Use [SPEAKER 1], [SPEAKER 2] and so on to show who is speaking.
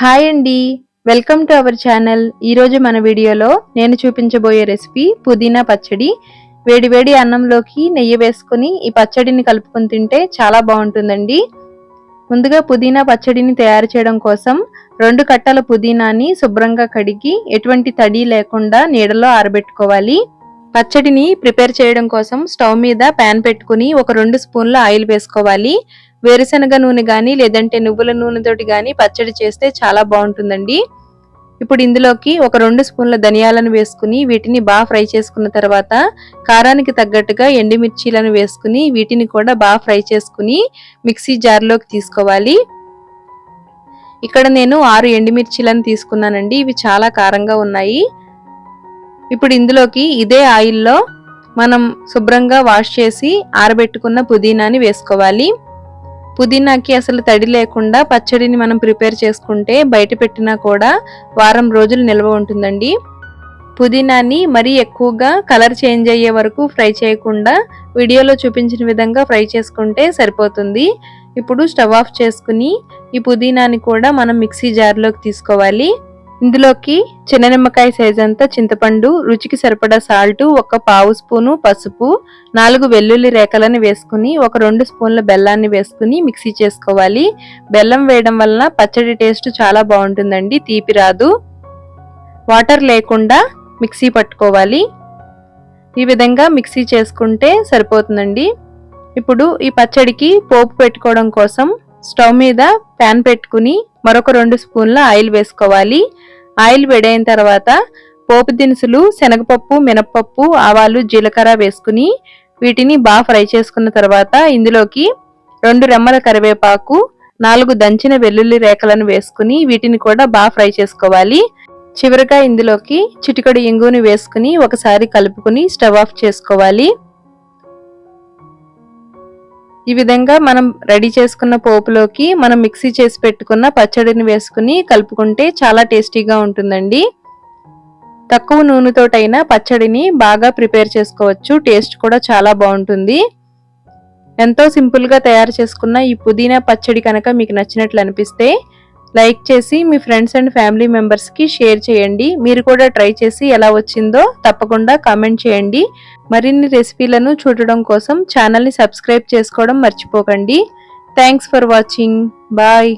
[SPEAKER 1] Hi అండి. Welcome to our channel. ఈరోజు మన వీడియోలో నేను చూపించబోయే రెసిపీ పుదీనా పచ్చడి. వేడివేడి అన్నంలోకి నెయ్యి వేసుకుని ఈ పచ్చడిని కలుపుకొని తింటే చాలా బాగుంటుందండి. ముందుగా పుదీనా పచ్చడిని తయారు చేయడం కోసం రెండు కట్టల పుదీనాని శుభ్రంగా కడిగి ఎటువంటి తడి లేకుండా నీడలో ఆరబెట్టుకోవాలి. పచ్చడిని ప్రిపేర్ చేయడం కోసం స్టవ్ మీద ప్యాన్ పెట్టుకుని ఒక రెండు స్పూన్ల ఆయిల్ వేసుకోవాలి. వేరుశనగ నూనె కానీ లేదంటే నువ్వుల నూనెతోటి కానీ పచ్చడి చేస్తే చాలా బాగుంటుందండి. ఇప్పుడు ఇందులోకి ఒక రెండు స్పూన్ల ధనియాలను వేసుకుని వీటిని బాగా ఫ్రై చేసుకున్న తర్వాత కారానికి తగ్గట్టుగా ఎండుమిర్చీలను వేసుకుని వీటిని కూడా బాగా ఫ్రై చేసుకుని మిక్సీ జార్లోకి తీసుకోవాలి. ఇక్కడ నేను ఆరు ఎండుమిర్చీలను తీసుకున్నానండి ఇవి చాలా కారంగా ఉన్నాయి. ఇప్పుడు ఇందులోకి ఇదే ఆయిల్లో మనం శుభ్రంగా వాష్ చేసి ఆరబెట్టుకున్న పుదీనాని వేసుకోవాలి. పుదీనాకి అసలు తడి లేకుండా పచ్చడిని మనం ప్రిపేర్ చేసుకుంటే బయట పెట్టినా కూడా వారం రోజులు నిల్వ ఉంటుందండి. పుదీనాని మరీ ఎక్కువగా కలర్ చేంజ్ అయ్యే వరకు ఫ్రై చేయకుండా వీడియోలో చూపించిన విధంగా ఫ్రై చేసుకుంటే సరిపోతుంది. ఇప్పుడు స్టవ్ ఆఫ్ చేసుకుని ఈ పుదీనాని కూడా మనం మిక్సీ జార్లోకి తీసుకోవాలి. ఇందులోకి చిన్న నిమ్మకాయ సైజ్ అంతా చింతపండు రుచికి సరిపడా సాల్ట్ ఒక పావు స్పూను పసుపు నాలుగు వెల్లుల్లి రేఖలను వేసుకుని ఒక రెండు స్పూన్ల బెల్లాన్ని వేసుకుని మిక్సీ చేసుకోవాలి. బెల్లం వేయడం వలన పచ్చడి టేస్ట్ చాలా బాగుంటుందండి తీపి రాదు. వాటర్ లేకుండా మిక్సీ పట్టుకోవాలి. ఈ విధంగా మిక్సీ చేసుకుంటే సరిపోతుందండి. ఇప్పుడు ఈ పచ్చడికి పోపు పెట్టుకోవడం కోసం స్టవ్ మీద ప్యాన్ పెట్టుకుని మరొక రెండు స్పూన్ల ఆయిల్ వేసుకోవాలి. ఆయిల్ వేడైన తర్వాత పోపు దినుసులు శనగపప్పు మినప్పప్పు ఆవాలు జీలకర్ర వేసుకుని వీటిని బాగా ఫ్రై చేసుకున్న తర్వాత ఇందులోకి రెండు రెమ్మల కరివేపాకు నాలుగు దంచిన వెల్లుల్లి రేఖలను వేసుకుని వీటిని కూడా బాగా ఫ్రై చేసుకోవాలి. చివరిగా ఇందులోకి చిటికడు ఇంగుని వేసుకుని ఒకసారి కలుపుకుని స్టవ్ ఆఫ్ చేసుకోవాలి. ఈ విధంగా మనం రెడీ చేసుకున్న పోపులోకి మనం మిక్సీ చేసి పెట్టుకున్న పచ్చడిని వేసుకుని కలుపుకుంటే చాలా టేస్టీగా ఉంటుందండి. తక్కువ నూనెతోటైనా పచ్చడిని బాగా ప్రిపేర్ చేసుకోవచ్చు. టేస్ట్ కూడా చాలా బాగుంటుంది. ఎంతో సింపుల్గా తయారు చేసుకున్న ఈ పుదీనా పచ్చడి కనుక మీకు నచ్చినట్లు అనిపిస్తే లైక్ చేసి మీ ఫ్రెండ్స్ అండ్ ఫ్యామిలీ మెంబర్స్కి షేర్ చేయండి. మీరు కూడా ట్రై చేసి ఎలా వచ్చిందో తప్పకుండా కామెంట్ చేయండి. మరిన్ని రెసిపీలను చూడడం కోసం ఛానల్ని సబ్స్క్రైబ్ చేసుకోవడం మర్చిపోకండి. Thanks for watching. బాయ్.